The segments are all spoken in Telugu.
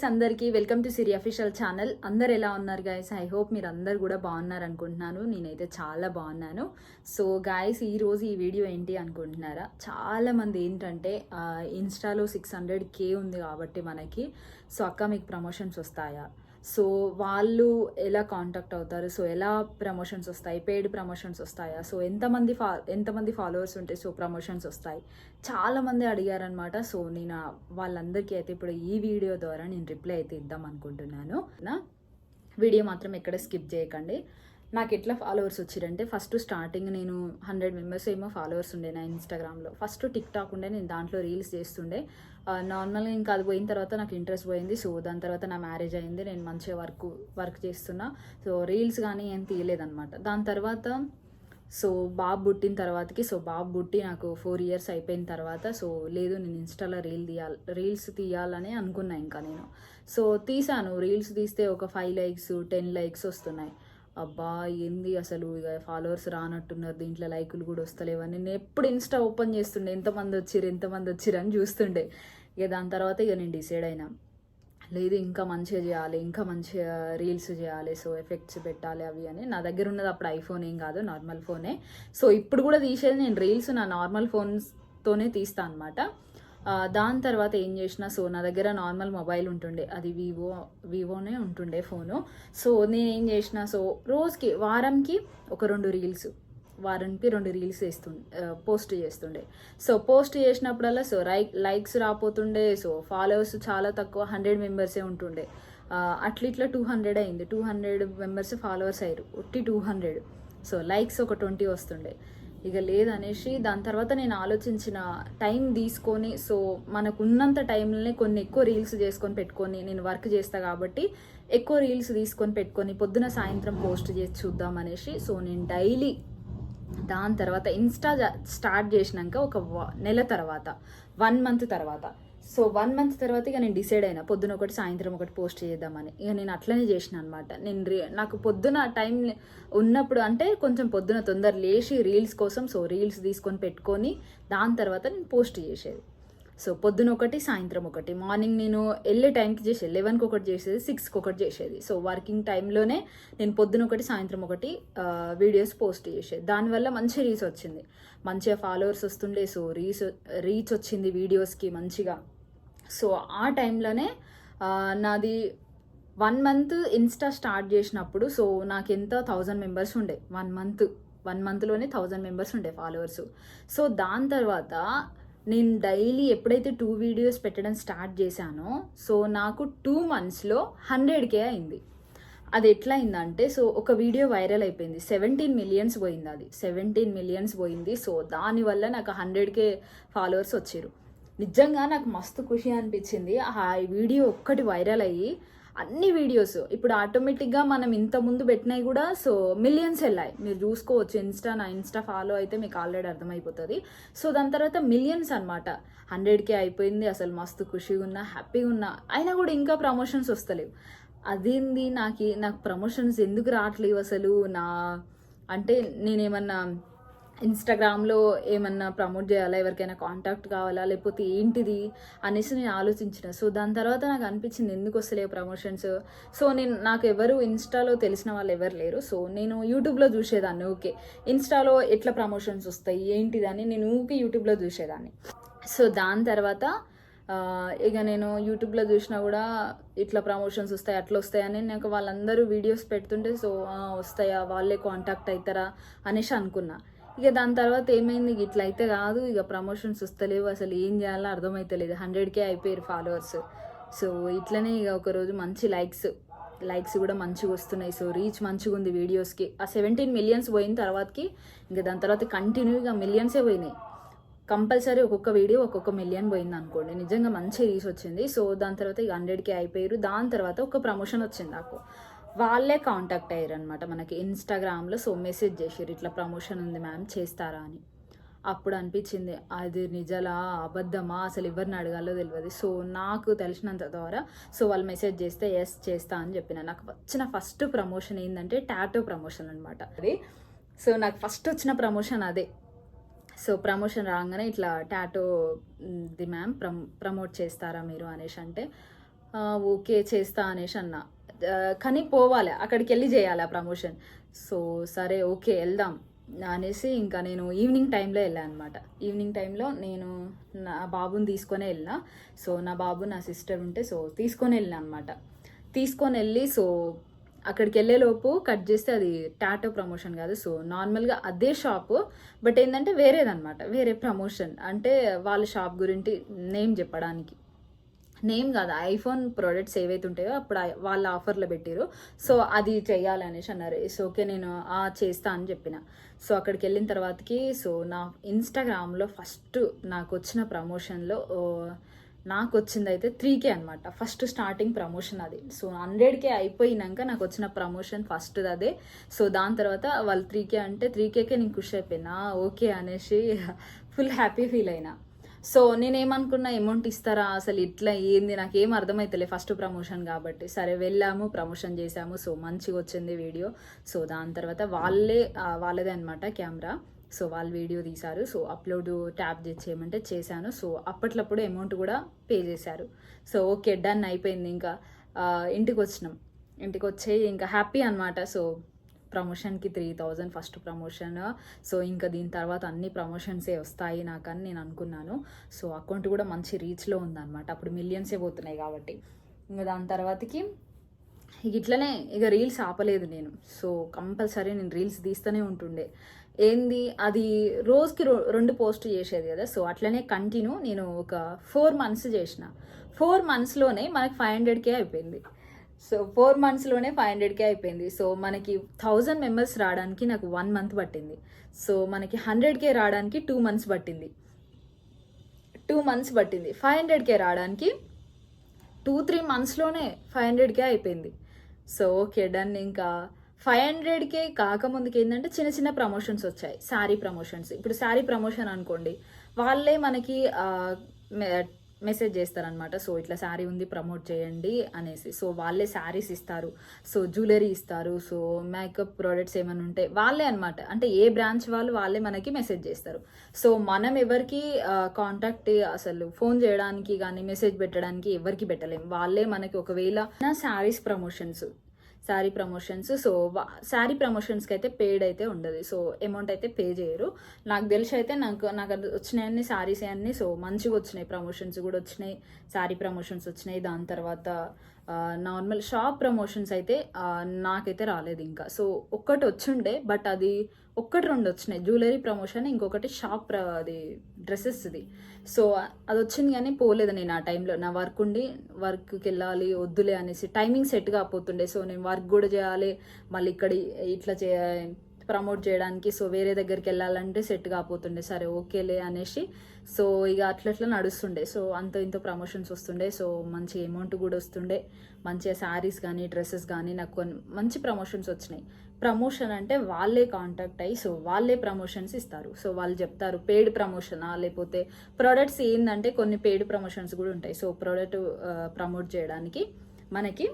గైస్ అందరికీ welcome to Siri official channel అందరు ఎలా ఉన్నారు గైస్ ఐ హోప్ మీరు అందరు కూడా బాగున్నారు అనుకుంటున్నాను. నేనైతే చాలా బాగున్నాను. సో గాయస్ ఈ రోజు ఈ వీడియో ఏంటి అనుకుంటున్నారా? చాలా మంది ఏంటంటే ఇన్స్టాలో సిక్స్ హండ్రెడ్ కే ఉంది కాబట్టి మనకి. సో అక్క మీకు ప్రమోషన్స్ వస్తాయా? సో వాళ్ళు ఎలా కాంటాక్ట్ అవుతారు? సో ఎలా ప్రమోషన్స్ వస్తాయి? పెయిడ్ ప్రమోషన్స్ వస్తాయా? సో ఎంతమంది ఫా ఎంతమంది ఫాలోవర్స్ ఉంటే సో ప్రమోషన్స్ వస్తాయి? చాలామంది అడిగారనమాట సో నేను వాళ్ళందరికీ అయితే ఇప్పుడు ఈ వీడియో ద్వారా నేను రిప్లై అయితే ఇద్దాం అనుకుంటున్నాను. నా వీడియో మాత్రం ఎక్కడ స్కిప్ చేయకండి. నాకు ఎట్లా ఫాలోవర్స్ వచ్చిరంటే ఫస్ట్ స్టార్టింగ్ నేను హండ్రెడ్ మెంబర్స్ ఏమో ఫాలోవర్స్ ఉండే నా ఇన్స్టాగ్రామ్లో ఫస్ట్ టిక్ టాక్ ఉండే నేను దాంట్లో రీల్స్ చేస్తుండే. నార్మల్గా ఇంకా అది పోయిన తర్వాత నాకు ఇంట్రెస్ట్ పోయింది. సో దాని తర్వాత నా మ్యారేజ్ అయింది. నేను మంచిగా వర్క్ వర్క్ చేస్తున్నా. సో రీల్స్ కానీ ఏం తీయలేదన్నమాట. దాని తర్వాత సో బాబు పుట్టిన తర్వాతకి సో బాబు పుట్టి నాకు ఫోర్ ఇయర్స్ అయిపోయిన తర్వాత సో లేదు నేను ఇన్స్టాలో రీల్ తీయాలి రీల్స్ తీయాలని అనుకున్నా ఇంకా నేను. సో తీసాను. రీల్స్ తీస్తే ఒక ఫైవ్ లైక్స్ టెన్ లైక్స్ వస్తున్నాయి. అబ్బా ఏంది అసలు? ఇక ఫాలోవర్స్ రానట్టున్నారు దీంట్లో లైకులు కూడా వస్తలేవని నేను ఎప్పుడు ఇన్స్టా ఓపెన్ చేస్తుండే ఎంతమంది వచ్చిర్రు ఎంతమంది వచ్చిర్రు అని చూస్తుండే. ఇక దాని తర్వాత ఇక నేను డిసైడ్ అయినా లేదు ఇంకా మంచిగా చేయాలి ఇంకా మంచిగా రీల్స్ చేయాలి సో ఎఫెక్ట్స్ పెట్టాలి అవి అని. నా దగ్గర ఉన్నది అప్పుడు ఐఫోన్ ఏం కాదు నార్మల్ ఫోనే సో ఇప్పుడు కూడా తీసేది నేను రీల్స్ నా నార్మల్ ఫోన్స్తోనే తీస్తాను అనమాట దాని తర్వాత ఏం చేసిన సో నా దగ్గర నార్మల్ మొబైల్ ఉంటుండే. అది వివో వివోనే ఉంటుండే ఫోను. సో నేను ఏం చేసిన సో రోజుకి వారంకి ఒక రెండు రీల్స్ వారానికి రెండు రీల్స్ వేస్తుండే పోస్ట్ చేస్తుండే. సో పోస్ట్ చేసినప్పుడల్లా సో రై లైక్స్ రాపోతుండే సో ఫాలోవర్స్ చాలా తక్కువ హండ్రెడ్ మెంబర్సే ఉంటుండే. అట్లా ఇట్లా టూ హండ్రెడ్ అయింది. టూ హండ్రెడ్ మెంబర్స్ ఫాలోవర్స్ అయ్యారు. ఒట్టి టూ హండ్రెడ్. సో లైక్స్ ఒక ట్వంటీ వస్తుండే. ఇక లేదనేసి దాని తర్వాత నేను ఆలోచించిన టైం తీసుకొని సో మనకు ఉన్నంత టైంలోనే కొన్ని ఎక్కువ రీల్స్ చేసుకొని పెట్టుకొని నేను వర్క్ చేస్తా కాబట్టి ఎక్కువ రీల్స్ తీసుకొని పెట్టుకొని పొద్దున సాయంత్రం పోస్ట్ చేసి చూద్దాం అనేసి సో నేను డైలీ దాని తర్వాత ఇన్స్టా స్టార్ట్ చేసినాక ఒక వ- నెల తర్వాత వన్ మంత్ తర్వాత సో వన్ మంత్ తర్వాత ఇక నేను డిసైడ్ అయినా పొద్దున ఒకటి సాయంత్రం ఒకటి పోస్ట్ చేద్దామని. ఇక నేను అట్లనే చేసిన అనమాట నేను రీ నాకు పొద్దున టైం ఉన్నప్పుడు అంటే కొంచెం పొద్దున తొందర లేచి రీల్స్ కోసం సో రీల్స్ తీసుకొని పెట్టుకొని దాని తర్వాత నేను పోస్ట్ చేసేది. సో పొద్దున ఒకటి సాయంత్రం ఒకటి. మార్నింగ్ నేను వెళ్ళే టైంకి చేసేది లెవెన్కి ఒకటి చేసేది సిక్స్కి ఒకటి చేసేది. సో వర్కింగ్ టైంలోనే నేను పొద్దున ఒకటి సాయంత్రం ఒకటి వీడియోస్ పోస్ట్ చేసేది. దానివల్ల మంచి రీచ్ వచ్చింది. మంచిగా ఫాలోవర్స్ వస్తుండే సో రీచ్ రీచ్ వచ్చింది వీడియోస్కి మంచిగా. సో ఆ టైంలోనే నాది వన్ మంత్ ఇన్స్టా స్టార్ట్ చేసినప్పుడు సో నాకు ఎంత థౌజండ్ మెంబర్స్ ఉండే వన్ మంత్ వన్ మంత్లోనే థౌజండ్ మెంబర్స్ ఉండే ఫాలోవర్స్. సో దాని తర్వాత నేను డైలీ ఎప్పుడైతే టూ వీడియోస్ పెట్టడం స్టార్ట్ చేశానో సో నాకు టూ మంత్స్లో హండ్రెడ్ కే అయింది. అది ఎట్లా అయిందంటే సో ఒక వీడియో వైరల్ అయిపోయింది. సెవెంటీన్ మిలియన్స్ పోయింది అది. సెవెంటీన్ మిలియన్స్ పోయింది. సో దానివల్ల నాకు హండ్రెడ్ కే ఫాలోవర్స్ వచ్చారు. నిజంగా నాకు మస్తు ఖుషి అనిపించింది. ఆ వీడియో ఒక్కటి వైరల్ అయ్యి అన్ని వీడియోస్ ఇప్పుడు ఆటోమేటిక్గా మనం ఇంత ముందు పెట్టినవి కూడా సో మిలియన్స్ వెళ్ళాయి. మీరు చూసుకోవచ్చు ఇన్స్టా నా ఇన్స్టా ఫాలో అయితే మీకు ఆల్రెడీ అర్థమైపోతుంది. సో దాని తర్వాత మిలియన్స్ అనమాట హండ్రెడ్కే అయిపోయింది అసలు మస్తు ఖుషిగా ఉన్నా హ్యాపీగా ఉన్నా. అయినా కూడా ఇంకా ప్రమోషన్స్ వస్తలేవు. అదేంది నాకు నాకు ప్రమోషన్స్ ఎందుకు రావట్లేవు అసలు? నా అంటే నేనేమన్నా ఇన్స్టాగ్రామ్లో ఏమన్నా ప్రమోట్ చేయాలా? ఎవరికైనా కాంటాక్ట్ కావాలా? లేకపోతే ఏంటిది? అనేసి నేను ఆలోచించిన. సో దాని తర్వాత నాకు అనిపించింది ఎందుకు వస్తలేవు ప్రమోషన్స్? సో నేను నాకు ఎవరు ఇన్స్టాలో తెలిసిన వాళ్ళు ఎవరు లేరు. సో నేను యూట్యూబ్లో చూసేదాన్ని. ఓకే. ఇన్స్టాలో ఎట్లా ప్రమోషన్స్ వస్తాయి? ఏంటిది అని నేను ఊకే యూట్యూబ్లో చూసేదాన్ని. సో దాని తర్వాత ఇక నేను యూట్యూబ్లో చూసినా కూడా ఇట్లా ప్రమోషన్స్ వస్తాయి అట్లా వస్తాయని నాకు వాళ్ళందరూ వీడియోస్ పెడుతుంటే సో వస్తాయా? వాళ్ళే కాంటాక్ట్ అవుతారా అనేసి అనుకున్నా. ఇక దాని తర్వాత ఏమైంది? ఇట్లా అయితే కాదు ఇక ప్రమోషన్స్ వస్తలేవు అసలు ఏం చేయాలో అర్థమైతలేదు. హండ్రెడ్కే అయిపోయారు ఫాలోవర్స్ సో ఇట్లనే ఇక ఒకరోజు మంచి లైక్స్ లైక్స్ కూడా మంచిగా వస్తున్నాయి. సో రీచ్ మంచిగా ఉంది వీడియోస్కి ఆ సెవెంటీన్ మిలియన్స్ పోయిన తర్వాతకి ఇంకా దాని తర్వాత కంటిన్యూగా మిలియన్సే పోయినాయి. కంపల్సరీ ఒక్కొక్క వీడియో ఒక్కొక్క మిలియన్ పోయింది అనుకోండి. నిజంగా మంచి రీచ్ వచ్చింది. సో దాని తర్వాత ఇక హండ్రెడ్కి అయిపోయారు. దాని తర్వాత ఒక ప్రమోషన్ వచ్చింది నాకు. వాళ్ళే కాంటాక్ట్ అయ్యారు అనమాట మనకి ఇన్స్టాగ్రామ్లో సో మెసేజ్ చేసారు ఇట్లా ప్రమోషన్ ఉంది మ్యామ్ చేస్తారా అని. అప్పుడు అనిపించింది అది నిజలా? అబద్ధమా? అసలు ఎవరిని అడగాలో తెలియదు సో నాకు తెలిసినంత ద్వారా సో వాళ్ళు మెసేజ్ చేస్తే ఎస్ చేస్తా అని చెప్పిన. నాకు వచ్చిన ఫస్ట్ ప్రమోషన్ ఏంటంటే టాటో ప్రమోషన్ అనమాట అది. సో నాకు ఫస్ట్ వచ్చిన ప్రమోషన్ అదే. సో ప్రమోషన్ రాగానే ఇట్లా టాటో ది మ్యామ్ ప్రమోట్ చేస్తారా మీరు అనేసి అంటే ఓకే చేస్తా అనేసి అన్నా. కానీ పోవాలి అక్కడికి వెళ్ళి చేయాలి ఆ ప్రమోషన్ సో సరే ఓకే వెళ్దాం అనేసి ఇంకా నేను ఈవినింగ్ టైంలో వెళ్ళాను అనమాట ఈవినింగ్ టైంలో నేను నా బాబుని తీసుకొని వెళ్ళిన. సో నా బాబు నా సిస్టర్ ఉంటే సో తీసుకొని వెళ్ళిన అనమాట తీసుకొని వెళ్ళి సో అక్కడికి వెళ్ళేలోపు కట్ చేస్తే అది టాటో ప్రమోషన్ కాదు. సో నార్మల్గా అదే షాపు బట్ ఏంటంటే వేరేదనమాట వేరే ప్రమోషన్ అంటే వాళ్ళ షాప్ గురించి నేమ్ చెప్పడానికి. నేమ్ కాదు ఐఫోన్ ప్రోడక్ట్స్ ఏవైతే ఉంటాయో అప్పుడు వాళ్ళ ఆఫర్లో పెట్టారు సో అది చేయాలనేసి అన్నారు. సో ఓకే నేను ఆ చేస్తా అని చెప్పిన. సో అక్కడికి వెళ్ళిన తర్వాతకి సో నా ఇన్స్టాగ్రామ్లో ఫస్ట్ నాకు వచ్చిన ప్రమోషన్లో నాకు వచ్చింది అయితే త్రీ కే అనమాట ఫస్ట్ స్టార్టింగ్ ప్రమోషన్ అది. సో హండ్రెడ్ కే అయిపోయినాక నాకు వచ్చిన ప్రమోషన్ ఫస్ట్ అదే. సో దాని తర్వాత వాళ్ళు త్రీ కే అంటే త్రీ కేకే నేను ఖుషి అయిపోయినా. ఓకే అనేసి ఫుల్ హ్యాపీ ఫీల్ అయినా. సో నేనేమనుకున్నా అమౌంట్ ఇస్తారా? అసలు ఇట్లా ఏంది? నాకు ఏం అర్థమైతలే ఫస్ట్ ప్రమోషన్ కాబట్టి. సరే వెళ్ళాము ప్రమోషన్ చేసాము సో మంచిగా వచ్చింది వీడియో. సో దాని తర్వాత వాళ్ళే వాళ్ళదే అనమాట కెమెరా. సో వాళ్ళు వీడియో తీశారు. సో అప్లోడ్ ట్యాప్ చేయమంటే చేశాను. సో అప్పట్లప్పుడు అమౌంట్ కూడా పే చేశారు. సో ఓకే డన్ అయిపోయింది ఇంకా. ఇంటికి వచ్చినాం ఇంటికి వచ్చి ఇంకా హ్యాపీ అనమాట so ప్రమోషన్కి three thousand first promotion. So ఇంకా దీని తర్వాత అన్ని ప్రమోషన్సే వస్తాయి నాకని నేను అనుకున్నాను. సో అకౌంట్ కూడా మంచి రీచ్లో ఉందన్నమాట. అప్పుడు మిలియన్సే పోతున్నాయి కాబట్టి. ఇంకా దాని తర్వాతకి ఇట్లనే ఇక రీల్స్ ఆపలేదు నేను. సో కంపల్సరీ నేను రీల్స్ తీస్తూనే ఉంటుండే. ఏంది? అది రోజుకి రో- రెండు పోస్ట్ చేసేది కదా. సో అట్లనే కంటిన్యూ నేను ఒక ఫోర్ మంత్స్ చేసిన. ఫోర్ మంత్స్లోనే మనకి ఫైవ్ హండ్రెడ్కే అయిపోయింది. సో ఫోర్ మంత్స్లోనే ఫైవ్ హండ్రెడ్కే అయిపోయింది. సో మనకి థౌజండ్ మెంబర్స్ రావడానికి నాకు వన్ మంత్ పట్టింది. సో మనకి హండ్రెడ్కే రావడానికి టూ మంత్స్ పట్టింది. టూ మంత్స్ పట్టింది. ఫైవ్ హండ్రెడ్కే రావడానికి టూ త్రీ మంత్స్లోనే ఫైవ్ హండ్రెడ్కే అయిపోయింది. So okay done. ఇంకా ఫైవ్ హండ్రెడ్కే కాకముందుకి ఏంటంటే చిన్న చిన్న ప్రమోషన్స్ వచ్చాయి. శారీ ప్రమోషన్స్. ఇప్పుడు శారీ ప్రమోషన్ అనుకోండి వాళ్ళే మనకి మెసేజ్ చేస్తారనమాట సో ఇట్లా శారీ ఉంది ప్రమోట్ చేయండి అనేసి. సో వాళ్ళే శారీస్ ఇస్తారు. సో జ్యువెలరీ ఇస్తారు. సో మేకప్ ప్రోడక్ట్స్ ఏమైనా ఉంటే వాళ్ళే అనమాట అంటే ఏ బ్రాంచ్ వాళ్ళు వాళ్ళే మనకి మెసేజ్ చేస్తారు. సో మనం ఎవరికి కాంటాక్ట్ అసలు ఫోన్ చేయడానికి కానీ మెసేజ్ పెట్టడానికి ఎవరికి పెట్టలేం. వాళ్ళే మనకి ఒకవేళ saris promotions sari promotions. So sari ప్రమోషన్స్కి అయితే పేడ్ అయితే ఉండదు. సో అమౌంట్ అయితే పే చేయరు. నాకు తెలిసి అయితే నాకు నాకు అది వచ్చినాయన్ని శారీస్ అన్నీ. సో మంచిగా వచ్చినాయి ప్రమోషన్స్ కూడా వచ్చినాయి. శారీ ప్రమోషన్స్ వచ్చినాయి. దాని తర్వాత నార్మల్ షాప్ ప్రమోషన్స్ అయితే నాకైతే రాలేదు ఇంకా. సో ఒక్కటి వచ్చిండే బట్ అది ఒక్కటి రెండు వచ్చినాయి. జ్యువెలరీ ప్రమోషన్ ఇంకొకటి షాప్ ప్ర- అది డ్రెస్సెస్ది. సో అది వచ్చింది కానీ పోలేదు నేను ఆ టైంలో. నా వర్క్ ఉండి వర్క్కి వెళ్ళాలి వద్దులే అనేసి టైమింగ్ సెట్ పోతుండే. సో నేను వర్క్ కూడా చేయాలి మళ్ళీ ఇక్కడ ఇట్లా చే ప్రమోట్ చేయడానికి సో వేరే దగ్గరికి వెళ్ళాలంటే సెట్ కాకపోతుండే సరే ఓకేలే అనేసి సో ఇక అట్లా అట్లా నడుస్తుండే. సో అంత ఇంత ప్రమోషన్స్ వస్తుండే. సో మంచి అమౌంట్ కూడా వస్తుండే. మంచిగా శారీస్ కానీ డ్రెస్సెస్ కానీ నాకు కొన్ని మంచి ప్రమోషన్స్ వచ్చినాయి. ప్రమోషన్ అంటే వాళ్ళే కాంటాక్ట్ అయ్యి సో వాళ్ళే ప్రమోషన్స్ ఇస్తారు. సో వాళ్ళు చెప్తారు పెయిడ్ ప్రమోషనా లేకపోతే ప్రోడక్ట్స్ ఏంటంటే కొన్ని పెయిడ్ ప్రమోషన్స్ కూడా ఉంటాయి. సో ప్రోడక్ట్ ప్రమోట్ చేయడానికి మనకి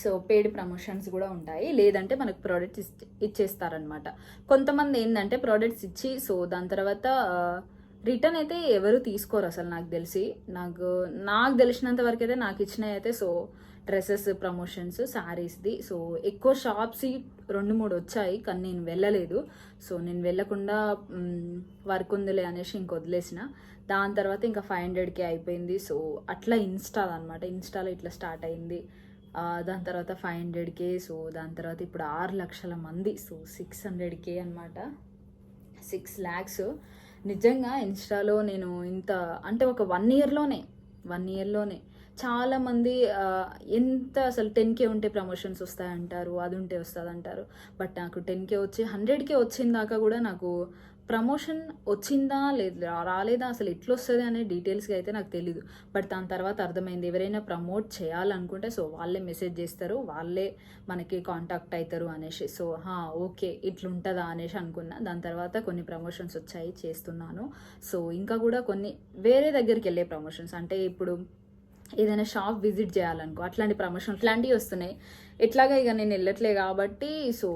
సో పెయిడ్ ప్రమోషన్స్ కూడా ఉంటాయి. లేదంటే మనకు ప్రోడక్ట్స్ ఇచ్చేస్తారనమాట కొంతమంది ఏంటంటే ప్రోడక్ట్స్ ఇచ్చి సో దాని తర్వాత రిటర్న్ అయితే ఎవరు తీసుకోరు అసలు నాకు తెలిసి. నాకు నాకు తెలిసినంత వరకు అయితే నాకు ఇచ్చినవి అయితే సో డ్రెస్సెస్ ప్రమోషన్స్ శారీస్ది సో ఎక్కువ షాప్స్ రెండు మూడు వచ్చాయి కానీ నేను వెళ్ళలేదు. సో నేను వెళ్ళకుండా వర్క్ ఉందిలే అనేసి ఇంక వదిలేసిన. దాని తర్వాత ఇంకా ఫైవ్ హండ్రెడ్కి అయిపోయింది. సో అట్లా ఇన్స్టా అనమాట ఇన్స్టాలో ఇట్లా స్టార్ట్ అయింది. దాని తర్వాత ఫైవ్ హండ్రెడ్ కే సో దాని తర్వాత ఇప్పుడు ఆరు లక్షల మంది సో సిక్స్ హండ్రెడ్ కే అనమాట సిక్స్ ల్యాక్స్ నిజంగా ఇన్స్టాలో నేను ఇంత అంటే ఒక వన్ ఇయర్లోనే వన్ ఇయర్లోనే చాలామంది ఎంత అసలు టెన్ కే ఉంటే ప్రమోషన్స్ వస్తాయంటారు అది ఉంటే వస్తుంది అంటారు బట్ నాకు టెన్ కే వచ్చి హండ్రెడ్ కే వచ్చిన దాకా కూడా నాకు ప్రమోషన్ వచ్చిందా లేదు రాలేదా అసలు ఎట్లా వస్తుంది అనే డీటెయిల్స్గా అయితే నాకు తెలీదు. బట్ దాని తర్వాత అర్థమైంది ఎవరైనా ప్రమోట్ చేయాలనుకుంటే సో వాళ్ళే మెసేజ్ చేస్తారు వాళ్ళే మనకి కాంటాక్ట్ అవుతారు అనేసి. సో హా ఓకే ఇట్లుంటుందా అనేసి అనుకున్నా. దాని తర్వాత కొన్ని ప్రమోషన్స్ వచ్చాయి చేస్తున్నాను. సో ఇంకా కూడా కొన్ని వేరే దగ్గరికి వెళ్ళే ప్రమోషన్స్. అంటే ఇప్పుడు ఏదైనా షాప్ విజిట్ చేయాలనుకో అట్లాంటి ప్రమోషన్ ఇట్లాంటివి వస్తున్నాయి. ఎట్లాగా ఇక నేను వెళ్ళట్లే కాబట్టి సో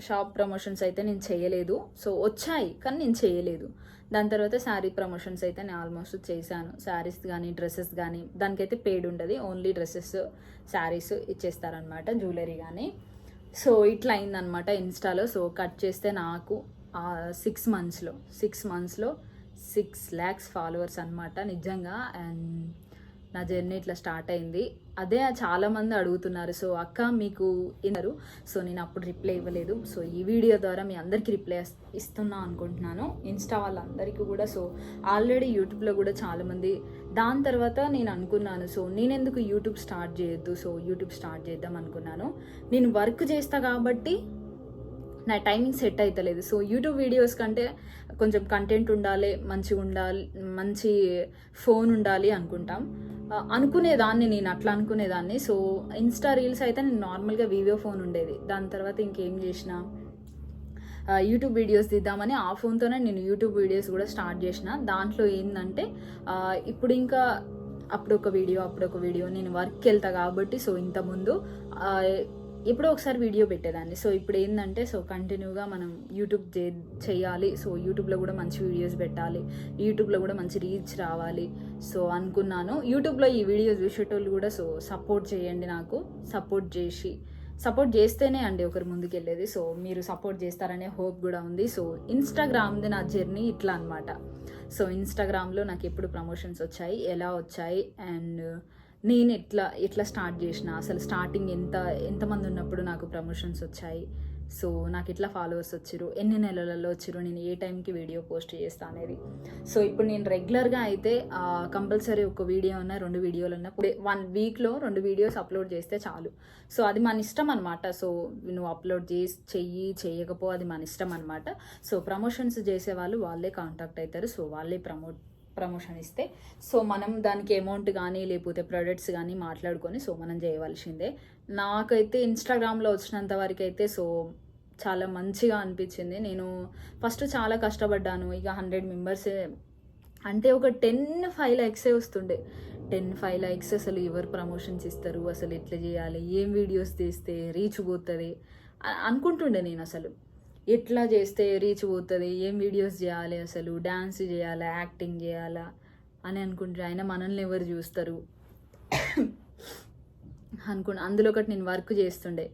షాప్ ప్రమోషన్స్ అయితే నేను చేయలేదు. సో వచ్చాయి కానీ నేను చేయలేదు. దాని తర్వాత శారీ ప్రమోషన్స్ అయితే నేను ఆల్మోస్ట్ చేశాను. శారీస్ కానీ డ్రెస్సెస్ కానీ దానికైతే పేడ్ ఉండదు. ఓన్లీ డ్రెస్సెస్ శారీస్ ఇచ్చేస్తారనమాట జ్యువెలరీ కానీ సో ఇట్లా అయిందనమాట ఇన్స్టాలో సో కట్ చేస్తే నాకు సిక్స్ మంత్స్లో సిక్స్ మంత్స్లో సిక్స్ ల్యాక్స్ ఫాలోవర్స్ అనమాట నిజంగా. అండ్ నా జర్నీ ఇట్లా స్టార్ట్ అయింది. అదే చాలా మంది అడుగుతున్నారు. సో అక్క మీకు ఇన్నారు. సో నేను అప్పుడు రిప్లై ఇవ్వలేదు. సో ఈ వీడియో ద్వారా మీ అందరికీ రిప్లై ఇస్తున్నా అనుకుంటున్నాను. ఇన్స్టా వాళ్ళందరికీ కూడా. సో ఆల్రెడీ యూట్యూబ్లో కూడా చాలామంది దాని తర్వాత నేను అనుకున్నాను. సో నేను ఎందుకు యూట్యూబ్ స్టార్ట్ చేయొద్దు? సో యూట్యూబ్ స్టార్ట్ చేద్దాం అనుకున్నాను. నేను వర్క్ చేస్తా కాబట్టి నా టైమింగ్ సెట్ అవుతలేదు సో యూట్యూబ్ వీడియోస్ కంటే కొంచెం కంటెంట్ ఉండాలి మంచిగా ఉండాలి మంచి ఫోన్ ఉండాలి అనుకుంటాం. అనుకునేదాన్ని నేను అట్లా అనుకునేదాన్ని. సో ఇన్స్టా రీల్స్ అయితే నేను నార్మల్గా వివో ఫోన్ ఉండేది. దాని తర్వాత ఇంకేం చేసిన యూట్యూబ్ వీడియోస్ తీద్దామని ఆ ఫోన్తోనే నేను యూట్యూబ్ వీడియోస్ కూడా స్టార్ట్ చేసిన. దాంట్లో ఏంటంటే ఇప్పుడు ఇంకా అప్పుడు ఒక వీడియో అప్పుడు ఒక వీడియో. నేను వర్క్కి వెళ్తా కాబట్టి సో ఇంతకుముందు ఎప్పుడో ఒకసారి వీడియో పెట్టేదాన్ని. సో ఇప్పుడు ఏంటంటే సో కంటిన్యూగా మనం యూట్యూబ్ చే చేయాలి. సో యూట్యూబ్లో కూడా మంచి వీడియోస్ పెట్టాలి. యూట్యూబ్లో కూడా మంచి రీచ్ రావాలి. సో అనుకున్నాను. యూట్యూబ్లో ఈ వీడియోస్ చూసేటోళ్ళు కూడా సో సపోర్ట్ చేయండి నాకు. సపోర్ట్ చేసి సపోర్ట్ చేస్తేనే అండి ఒకరు ముందుకెళ్ళేది. సో మీరు సపోర్ట్ చేస్తారనే హోప్ కూడా ఉంది. సో ఇన్స్టాగ్రామ్ది నా జర్నీ ఇట్లా అనమాట సో ఇన్స్టాగ్రామ్లో నాకు ఎప్పుడు ప్రమోషన్స్ వచ్చాయి ఎలా వచ్చాయి అండ్ నేను ఎట్లా ఎట్లా స్టార్ట్ చేసిన అసలు స్టార్టింగ్ ఎంత ఎంతమంది ఉన్నప్పుడు నాకు ప్రమోషన్స్ వచ్చాయి. సో నాకు ఎట్లా ఫాలోవర్స్ వచ్చారు ఎన్ని నెలలలో వచ్చారు నేను ఏ టైంకి వీడియో పోస్ట్ చేస్తా అనేది. సో ఇప్పుడు నేను రెగ్యులర్గా అయితే కంపల్సరీ ఒక వీడియో ఉన్న రెండు వీడియోలు ఉన్న వన్ వీక్లో రెండు వీడియోస్ అప్లోడ్ చేస్తే చాలు. సో అది మన ఇష్టం అనమాట సో నువ్వు అప్లోడ్ చేసి చెయ్యి చేయకపో అది మన ఇష్టం అనమాట సో ప్రమోషన్స్ చేసే వాళ్ళు వాళ్ళే కాంటాక్ట్ అవుతారు సో వాళ్ళే ప్రమోట్ ప్రమోషన్ ఇస్తే. సో మనం దానికి అమౌంట్ కానీ లేకపోతే ప్రొడక్ట్స్ కానీ మాట్లాడుకొని సో మనం చేయవలసిందే. నాకైతే ఇన్స్టాగ్రామ్లో వచ్చినంత వరకు అయితే సో చాలా మంచిగా అనిపించింది. నేను ఫస్ట్ చాలా కష్టపడ్డాను. ఇక హండ్రెడ్ మెంబర్సే అంటే ఒక టెన్ ఫైవ్ లైక్సే వస్తుండే. టెన్ ఫైవ్ లైక్స్ అసలు ఎవరు ప్రమోషన్స్ ఇస్తారు? అసలు ఎట్లా చేయాలి? ఏం వీడియోస్ తీస్తే రీచ్ పోతుంది? అనుకుంటుండే నేను అసలు. ఎట్లా చేస్తే రీచ్ పోతుంది? ఏం వీడియోస్ చేయాలి అసలు? డ్యాన్స్ చేయాలా? యాక్టింగ్ చేయాలా? అని అనుకుంటారు. ఆయన మనల్ని ఎవరు చూస్తారు? అనుకున్న అందులో ఒకటి నేను వర్క్ చేస్తుండే.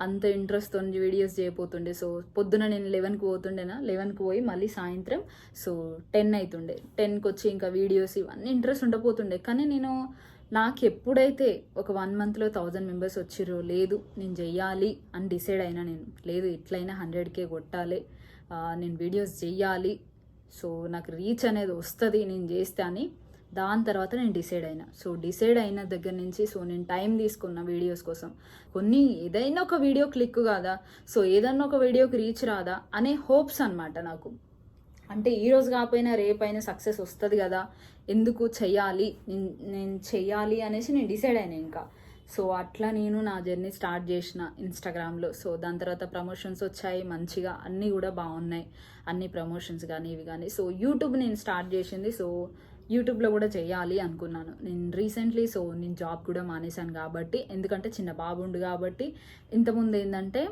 అంత ఇంట్రెస్ట్తో వీడియోస్ చేయబోతుండే. సో పొద్దున నేను లెవెన్కి పోతుండేనా? లెవెన్కి పోయి మళ్ళీ సాయంత్రం సో టెన్ అవుతుండే టెన్కి వచ్చి ఇంకా వీడియోస్ ఇవన్నీ ఇంట్రెస్ట్ ఉండబోతుండే. కానీ నేను నాకు ఎప్పుడైతే ఒక వన్ మంత్లో థౌజండ్ మెంబర్స్ వచ్చిరో లేదు నేను చెయ్యాలి అని డిసైడ్ అయినా నేను లేదు ఎట్లయినా హండ్రెడ్కే కొట్టాలి నేను వీడియోస్ చెయ్యాలి సో నాకు రీచ్ అనేది వస్తుంది నేను చేస్తే అని దాని తర్వాత నేను డిసైడ్ అయినా. సో డిసైడ్ అయిన దగ్గర నుంచి సో నేను టైం తీసుకున్న వీడియోస్ కోసం కొన్ని ఏదైనా ఒక వీడియో క్లిక్ కాదా సో ఏదైనా ఒక వీడియోకి రీచ్ రాదా అనే హోప్స్ అన్నమాట నాకు. అంటే ఈ రోజు కాకపోయినా రేపైనా సక్సెస్ వస్తుంది కదా. ఎందుకు చెయ్యాలి? నేను నేను చెయ్యాలి అనేసి నేను డిసైడ్ అయినా ఇంకా. సో అట్లా నేను నా జర్నీ స్టార్ట్ చేసిన ఇన్స్టాగ్రామ్లో. సో దాని తర్వాత ప్రమోషన్స్ వచ్చాయి మంచిగా. అన్నీ కూడా బాగున్నాయి. అన్ని ప్రమోషన్స్ కానీ ఇవి కానీ సో యూట్యూబ్ నేను స్టార్ట్ చేసింది. సో యూట్యూబ్లో కూడా చేయాలి అనుకున్నాను. నేను రీసెంట్లీ సో నేను జాబ్ కూడా మానేశాను కాబట్టి. ఎందుకంటే చిన్న బాబు ఉండు కాబట్టి ఇంతకుముందు ఏంటంటే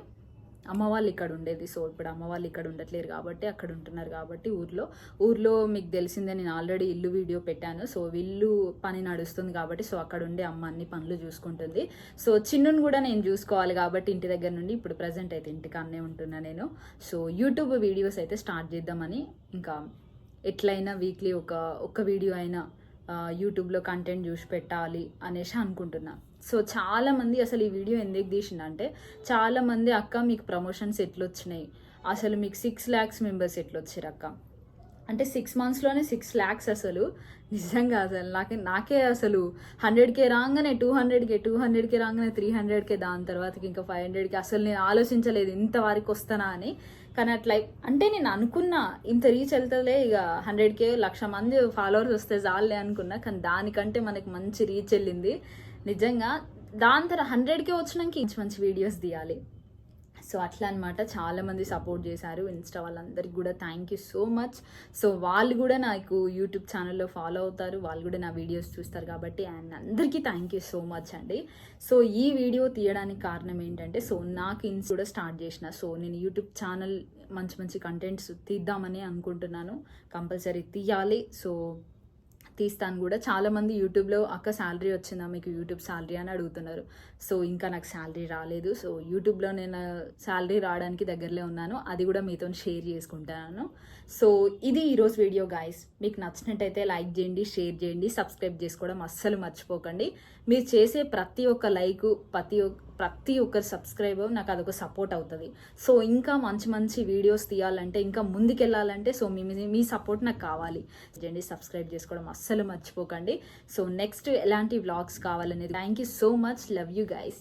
అమ్మ వాళ్ళు ఇక్కడ ఉండేది సో ఇప్పుడు అమ్మ వాళ్ళు ఇక్కడ ఉండట్లేరు కాబట్టి అక్కడ ఉంటున్నారు కాబట్టి ఊర్లో. ఊర్లో మీకు తెలిసిందే నేను ఆల్రెడీ ఇల్లు వీడియో పెట్టాను. సో ఇల్లు పని నడుస్తుంది కాబట్టి సో అక్కడ ఉండే అమ్మ అన్ని పనులు చూసుకుంటుంది. సో చిన్నుని కూడా నేను చూసుకోవాలి కాబట్టి ఇంటి దగ్గర నుండి ఇప్పుడు ప్రజెంట్ అయితే ఇంటికాన్నే ఉంటున్నా నేను. సో యూట్యూబ్ వీడియోస్ అయితే స్టార్ట్ చేద్దామని ఇంకా ఎట్లయినా వీక్లీ ఒక ఒక్క వీడియో అయినా యూట్యూబ్లో కంటెంట్ చూసి పెట్టాలి అనేసి అనుకుంటున్నాను సో చాలా మంది అసలు ఈ వీడియో ఎందుకు తీసిందంటే చాలా మంది అక్క మీకు ప్రమోషన్స్ ఎట్లొచ్చినాయి? అసలు మీకు సిక్స్ ల్యాక్స్ మెంబర్స్ ఎట్లొచ్చారు అక్క? అంటే సిక్స్ మంత్స్లోనే సిక్స్ ల్యాక్స్ అసలు. నిజంగా అసలు నాకే నాకే అసలు హండ్రెడ్కే రాగానే టూ హండ్రెడ్కే టూ హండ్రెడ్కే రాగానే త్రీ హండ్రెడ్కే దాని తర్వాతకి ఇంకా ఫైవ్ హండ్రెడ్కి అసలు నేను ఆలోచించలేదు ఇంతవరకు వస్తానా అని. కానీ అట్లా అంటే నేను అనుకున్నా ఇంత రీచ్ వెళ్తుందిలే ఇక హండ్రెడ్కే లక్ష మంది ఫాలోవర్స్ వస్తే చాలే అనుకున్నా. కానీ దానికంటే మనకి మంచి రీచ్ వెళ్ళింది. నిజంగా దాని తర్వాత హండ్రెడ్కే వచ్చినాక ఇంచి మంచి వీడియోస్ తీయాలి సో అట్లా అనమాట చాలామంది సపోర్ట్ చేశారు. ఇన్స్టా వాళ్ళందరికీ కూడా thank you so much so వాళ్ళు కూడా నాకు యూట్యూబ్ ఛానల్లో ఫాలో అవుతారు. వాళ్ళు కూడా నా వీడియోస్ చూస్తారు కాబట్టి అండ్ అందరికీ థ్యాంక్ యూ సో మచ్ అండి. సో ఈ వీడియో తీయడానికి కారణం ఏంటంటే సో నాకు ఇన్స్ కూడా స్టార్ట్ చేసిన. సో నేను యూట్యూబ్ ఛానల్ మంచి మంచి కంటెంట్స్ తీద్దామని అనుకుంటున్నాను. కంపల్సరీ తీయాలి. సో తీస్తాను కూడా. చాలామంది యూట్యూబ్లో అక్క శాలరీ వచ్చిందా? మీకు యూట్యూబ్ శాలరీ అని అడుగుతున్నారు. సో ఇంకా నాకు శాలరీ రాలేదు. సో యూట్యూబ్లో నేను శాలరీ రావడానికి దగ్గరలో ఉన్నాను. అది కూడా మీతో షేర్ చేసుకుంటాను. సో ఇది ఈరోజు వీడియో గాయస్. మీకు నచ్చినట్టయితే లైక్ చేయండి షేర్ చేయండి సబ్స్క్రైబ్ చేసుకోవడం అస్సలు మర్చిపోకండి. మీరు చేసే ప్రతి ఒక్క లైక్ ప్రతి ఒక్క ప్రతి ఒక్క సబ్స్క్రైబర్ నాకు అదొక సపోర్ట్ అవుతుంది. సో ఇంకా మంచి మంచి వీడియోస్ తీయాలంటే ఇంకా ముందుకెళ్ళాలంటే సో మీ మీ- మీ సపోర్ట్ నాకు కావాలి. చేయండి సబ్స్క్రైబ్ చేసుకోవడం అస్సలు మర్చిపోకండి. సో నెక్స్ట్ ఎలాంటి వ్లాగ్స్ కావాలనేది thank you so much. Love you guys